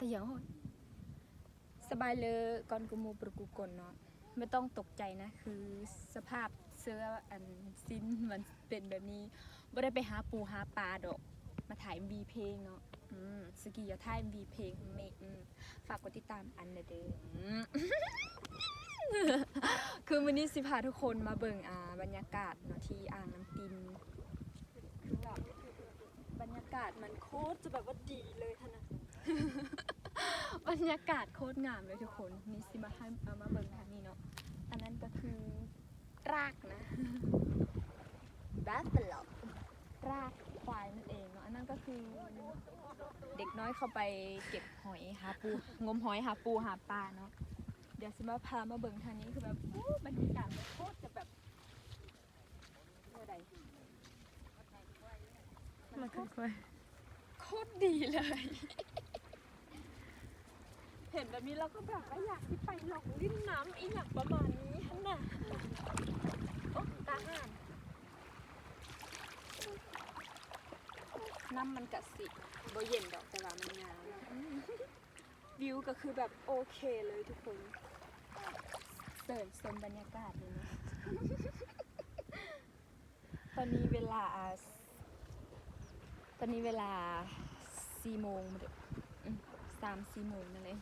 ทะเยงหยสบายเลยก่อนกูมูปรกูกลเนาะไม่ต้องตกใจนะ คือสภาพเสื้ออันซินมันเป็นแบบนี้ไม่ได้ไปหาปูหาปลาดอก มาถ่ายมีเพลงเนาะอืมสกีอย่าถ่ายมีเพลงเมฝากกดติดตามอันเด้อเด้ออืมคือวันนี้สิพาทุกคนมาเบิ่งอ่าบรรยากาศเนาะที่อ่างน้ำตินคือแบบบรรยากาศมันโคตรจะแบบว่าดีเลยท่านะ บรรยากาศโคตรงามเลยทุกคนนี่สิมาให้เอามาเบิ่งทางนี้เนาะอันนั้นก็คือรากนะบัฟเฟลรากควายนั่นเองเนาะอันนั้นก็คือเด็กน้อยเข้าไปเก็บหอยหาปูงมหอยหาปูหาปลาเนาะเดี๋ยวสิมาพามาเบิ่งทางนี้คือแบบอู้บรรยากาศมันโคตรจะแบบเมื่อใดมันคือควายโคตรดีเลยเห็นแบบนี้เราก็แบบว่าอยากที่ไปลงลิ้นน้ำอีหนักประมาณนี้ฮันน่ะโอ้ตาห่านน้ำมันกะสิโบเย็นดอกแต่ว่ามันงามวิวก็คือแบบโอเคเลยทุกคนเสิร์ฟชมบรรยากาศเลยนะตอนนี้เวลา ตอนนี้เวลาสี่โมงสามสี่โมงนั่นเอง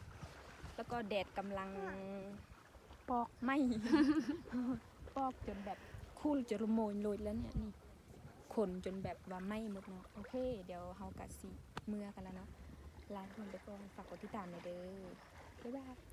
แล้วก็แดดกำลังปอกไหม ปอกจนแบบคูลจะระโมยโรยแล้วเนี่ยนี่ขนจนแบบว่าไหมหมดเนาะโอเค เดี๋ยวเฮากะสีเมื่อกันแล้วเนาะลาทุกคนไปก่อนฝากกดติดตามหน่อยเด้อบ๊ายบาย